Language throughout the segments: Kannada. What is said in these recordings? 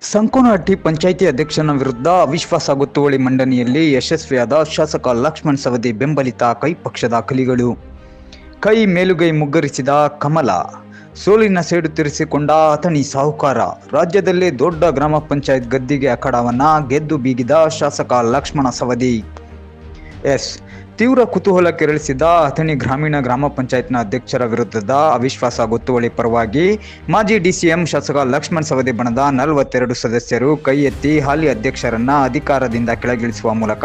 ಸಂಕೋನಹಟ್ಟಿ ಪಂಚಾಯಿತಿ ಅಧ್ಯಕ್ಷನ ವಿರುದ್ಧ ಅವಿಶ್ವಾಸ ಗೊತ್ತುವಳಿ ಮಂಡನೆಯಲ್ಲಿ ಯಶಸ್ವಿಯಾದ ಶಾಸಕ ಲಕ್ಷ್ಮಣ್ ಸವದಿ ಬೆಂಬಲಿತ ಕೈ ಪಕ್ಷದ ಕಲಿಗಳು. ಕೈ ಮೇಲುಗೈ ಮುಗ್ಗರಿಸಿದ ಕಮಲ. ಸೋಲಿನ ಸೇಡು ತೀರಿಸಿಕೊಂಡ ಅಥಣಿ ಸಾಹುಕಾರ. ರಾಜ್ಯದಲ್ಲೇ ದೊಡ್ಡ ಗ್ರಾಮ ಪಂಚಾಯತ್ ಗದ್ದಿಗೆ ಅಖಾಡವನ್ನು ಗೆದ್ದು ಬೀಗಿದ ಶಾಸಕ ಲಕ್ಷ್ಮಣ ಸವದಿ. ಎಸ್. ತೀವ್ರ ಕುತೂಹಲ ಕೆರಳಿಸಿದ ಅಥಣಿ ಗ್ರಾಮೀಣ ಗ್ರಾಮ ಪಂಚಾಯತ್ನ ಅಧ್ಯಕ್ಷರ ವಿರುದ್ಧದ ಅವಿಶ್ವಾಸ ಗೊತ್ತುವಳಿ ಪರವಾಗಿ ಮಾಜಿ ಡಿಸಿಎಂ ಶಾಸಕ ಲಕ್ಷ್ಮಣ್ ಸವದಿ ಬಣದ ನಲವತ್ತೆರಡು ಸದಸ್ಯರು ಕೈ ಎತ್ತಿ ಹಾಲಿ ಅಧ್ಯಕ್ಷರನ್ನ ಅಧಿಕಾರದಿಂದ ಕೆಳಗಿಳಿಸುವ ಮೂಲಕ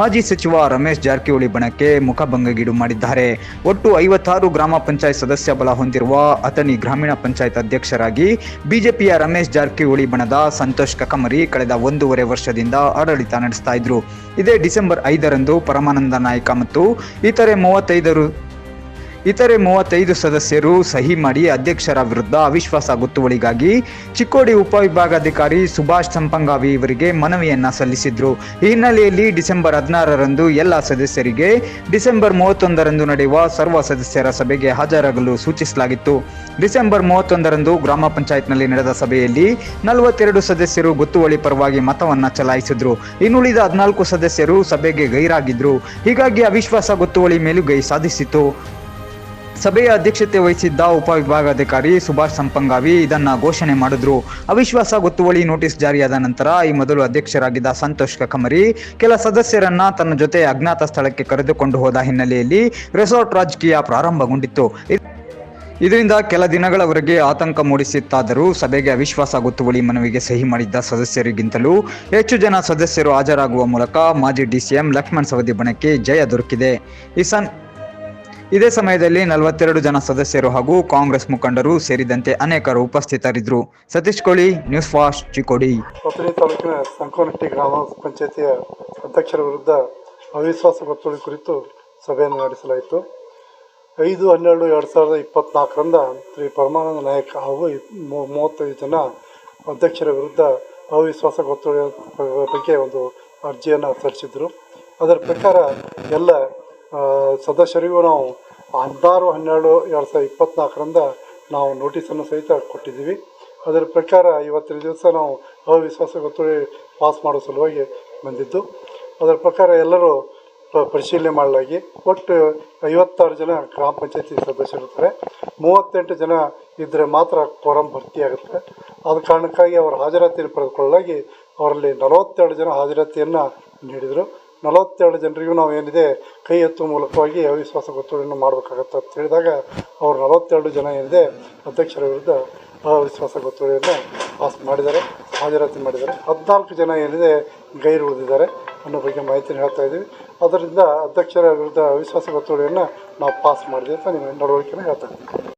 ಮಾಜಿ ಸಚಿವ ರಮೇಶ್ ಜಾರಕಿಹೊಳಿ ಬಣಕ್ಕೆ ಮುಖಭಂಗಗೀಡು ಮಾಡಿದ್ದಾರೆ. ಒಟ್ಟು ಐವತ್ತಾರು ಗ್ರಾಮ ಪಂಚಾಯತ್ ಸದಸ್ಯ ಬಲ ಹೊಂದಿರುವ ಅಥಣಿ ಗ್ರಾಮೀಣ ಪಂಚಾಯತ್ ಅಧ್ಯಕ್ಷರಾಗಿ ಬಿಜೆಪಿಯ ರಮೇಶ್ ಜಾರಕಿಹೊಳಿ ಬಣದ ಸಂತೋಷ್ ಕಕಮರಿ ಕಳೆದ ಒಂದೂವರೆ ವರ್ಷದಿಂದ ಆಡಳಿತ ನಡೆಸ್ತಾ ಇದ್ರು. ಇದೇ ಡಿಸೆಂಬರ್ ಐದರಂದು ಪರಮಾನಂದ ನಾಯಕ ಮತ್ತು ಇತರೆ ಮೂವತ್ತೈದರು. ಇತರೆ ಮೂವತ್ತೈದು ಸದಸ್ಯರು ಸಹಿ ಮಾಡಿ ಅಧ್ಯಕ್ಷರ ವಿರುದ್ಧ ಅವಿಶ್ವಾಸ ಗೊತ್ತುವಳಿಗಾಗಿ ಚಿಕ್ಕೋಡಿ ಉಪವಿಭಾಗಾಧಿಕಾರಿ ಸುಭಾಷ್ ಸಂಪಂಗಾವಿ ಇವರಿಗೆ ಮನವಿಯನ್ನ ಸಲ್ಲಿಸಿದ್ರು. ಈ ಹಿನ್ನೆಲೆಯಲ್ಲಿ ಡಿಸೆಂಬರ್ ಹದಿನಾರರಂದು ಎಲ್ಲ ಸದಸ್ಯರಿಗೆ ಡಿಸೆಂಬರ್ ಮೂವತ್ತೊಂದರಂದು ನಡೆಯುವ ಸರ್ವ ಸದಸ್ಯರ ಸಭೆಗೆ ಹಾಜರಾಗಲು ಸೂಚಿಸಲಾಗಿತ್ತು. ಡಿಸೆಂಬರ್ ಮೂವತ್ತೊಂದರಂದು ಗ್ರಾಮ ಪಂಚಾಯತ್ನಲ್ಲಿ ನಡೆದ ಸಭೆಯಲ್ಲಿ ನಲವತ್ತೆರಡು ಸದಸ್ಯರು ಗೊತ್ತುವಳಿ ಪರವಾಗಿ ಮತವನ್ನ ಚಲಾಯಿಸಿದ್ರು. ಇನ್ನುಳಿದ ಹದಿನಾಲ್ಕು ಸದಸ್ಯರು ಸಭೆಗೆ ಗೈರಾಗಿದ್ರು. ಹೀಗಾಗಿ ಅವಿಶ್ವಾಸ ಗೊತ್ತುವಳಿ ಮೇಲುಗೈ ಸಾಧಿಸಿತು ಸಭೆಯ ಅಧ್ಯಕ್ಷತೆ ವಹಿಸಿದ್ದ ಉಪವಿಭಾಗಾಧಿಕಾರಿ ಸುಭಾಷ್ ಸಂಪಂಗಾವಿ ಇದನ್ನ ಘೋಷಣೆ ಮಾಡಿದ್ರು. ಅವಿಶ್ವಾಸ ಗೊತ್ತುವಳಿ ನೋಟಿಸ್ ಜಾರಿಯಾದ ನಂತರ ಈ ಮೊದಲು ಅಧ್ಯಕ್ಷರಾಗಿದ್ದ ಸಂತೋಷ್ ಕಕಮರಿ, ಕೆಲ ಸದಸ್ಯರನ್ನ ತನ್ನ ಜೊತೆ ಅಜ್ಞಾತ ಸ್ಥಳಕ್ಕೆ ಕರೆದುಕೊಂಡು ಹೋದ ಹಿನ್ನೆಲೆಯಲ್ಲಿ ರೆಸಾರ್ಟ್ ರಾಜಕೀಯ ಪ್ರಾರಂಭಗೊಂಡಿತ್ತು. ಇದರಿಂದ ಕೆಲ ದಿನಗಳವರೆಗೆ ಆತಂಕ ಮೂಡಿಸಿತ್ತಾದರೂ ಸಭೆಗೆ ಅವಿಶ್ವಾಸ ಗೊತ್ತುವಳಿ ಮನವಿಗೆ ಸಹಿ ಮಾಡಿದ್ದ ಸದಸ್ಯರಿಗಿಂತಲೂ ಹೆಚ್ಚು ಜನ ಸದಸ್ಯರು ಹಾಜರಾಗುವ ಮೂಲಕ ಮಾಜಿ ಡಿಸಿಎಂ ಲಕ್ಷ್ಮಣ್ ಸವದಿ ಬಣಕ್ಕೆ ಜಯ ದೊರಕಿದೆ. ಈ ಇದೇ ಸಮಯದಲ್ಲಿ ನಲವತ್ತೆರಡು ಜನ ಸದಸ್ಯರು ಹಾಗೂ ಕಾಂಗ್ರೆಸ್ ಮುಖಂಡರು ಸೇರಿದಂತೆ ಅನೇಕರು ಉಪಸ್ಥಿತರಿದ್ದರು. ಸತೀಶ್ ಕೋಳಿ, ನ್ಯೂಸ್ ಫಾಸ್ಟ್, ಚಿಕ್ಕೋಡಿ. ಕೊಪ್ಪಳಿ ತಾಲೂಕಿನ ಸಂಕೋನಟ್ಟಿ ಗ್ರಾಮ ಪಂಚಾಯತಿಯ ಅಧ್ಯಕ್ಷರ ವಿರುದ್ಧ ಅವಿಶ್ವಾಸ ಗೊತ್ತುವಳಿ ಕುರಿತು ಸಭೆಯನ್ನು ನಡೆಸಲಾಯಿತು. ಐದು, ಹನ್ನೆರಡು, ಎರಡು ಸಾವಿರದ ಇಪ್ಪತ್ತ್ನಾಲ್ಕರಿಂದ ಶ್ರೀ ಪರಮಾನಂದ ನಾಯಕ್ ಹಾಗೂ ಮೂವತ್ತೈದು ಜನ ಅಧ್ಯಕ್ಷರ ವಿರುದ್ಧ ಅವಿಶ್ವಾಸ ಗೊತ್ತುವಳಿ ಬಗ್ಗೆ ಒಂದು ಅರ್ಜಿಯನ್ನು ಸಲ್ಲಿಸಿದರು. ಅದರ ಪ್ರಕಾರ ಎಲ್ಲ ಸದಸ್ಯರಿಗೂ ನಾವು ಹದಿನಾರು ಹನ್ನೆರಡು ಎರಡು ಸಾವಿರದ ಇಪ್ಪತ್ತ್ನಾಲ್ಕರಿಂದ ನಾವು ನೋಟಿಸನ್ನು ಸಹಿತ ಕೊಟ್ಟಿದ್ದೀವಿ. ಅದರ ಪ್ರಕಾರ ಇವತ್ತಿನ ದಿವಸ ನಾವು ಅವಿಶ್ವಾಸ ಗೊತ್ತುವಳಿ ಪಾಸ್ ಮಾಡೋ ಸಲುವಾಗಿ ಬಂದಿದ್ದು. ಅದರ ಪ್ರಕಾರ ಎಲ್ಲರೂ ಪರಿಶೀಲನೆ ಮಾಡಲಾಗಿ ಒಟ್ಟು ಐವತ್ತಾರು ಜನ ಗ್ರಾಮ ಪಂಚಾಯತಿ ಸದಸ್ಯರಿರ್ತಾರೆ ಮೂವತ್ತೆಂಟು ಜನ ಇದ್ದರೆ ಮಾತ್ರ ಕೋರಂ ಭರ್ತಿಯಾಗುತ್ತೆ ಆದ ಕಾರಣಕ್ಕಾಗಿ ಅವರ ಹಾಜರಾತಿಯನ್ನು ಪಡೆದುಕೊಳ್ಳಲಾಗಿ ಅವರಲ್ಲಿ ನಲವತ್ತೆರಡು ಜನ ಹಾಜರಾತಿಯನ್ನು ನೀಡಿದರು. ನಲವತ್ತೆರಡು ಜನರಿಗೂ ನಾವು ಏನಿದೆ ಕೈ ಎತ್ತುವ ಮೂಲಕವಾಗಿ ಅವಿಶ್ವಾಸ ಗೊತ್ತುವಳಿಯನ್ನು ಮಾಡಬೇಕಾಗತ್ತೆ ಅಂತ ಹೇಳಿದಾಗ ಅವರು ನಲವತ್ತೆರಡು ಜನ ಏನಿದೆ ಅಧ್ಯಕ್ಷರ ವಿರುದ್ಧ ಅವಿಶ್ವಾಸ ಗೊತ್ತುವಳಿಯನ್ನು ಪಾಸ್ ಮಾಡಿದ್ದಾರೆ, ಹಾಜರಾತಿ ಮಾಡಿದ್ದಾರೆ. ಹದಿನಾಲ್ಕು ಜನ ಏನಿದೆ ಗೈರು ಉಳಿದಿದ್ದಾರೆ ಅನ್ನೋ ಬಗ್ಗೆ ಮಾಹಿತಿ ಹೇಳ್ತಾ ಇದ್ದೀವಿ. ಅದರಿಂದ ಅಧ್ಯಕ್ಷರ ವಿರುದ್ಧ ಅವಿಶ್ವಾಸ ಗೊತ್ತುವಳಿಯನ್ನು ನಾವು ಪಾಸ್ ಮಾಡಿದೆ ಅಂತ ನಿಮ್ಮ ನಡವಳಿಕೆನ ಹೇಳ್ತಾ ಇದ್ದೀವಿ.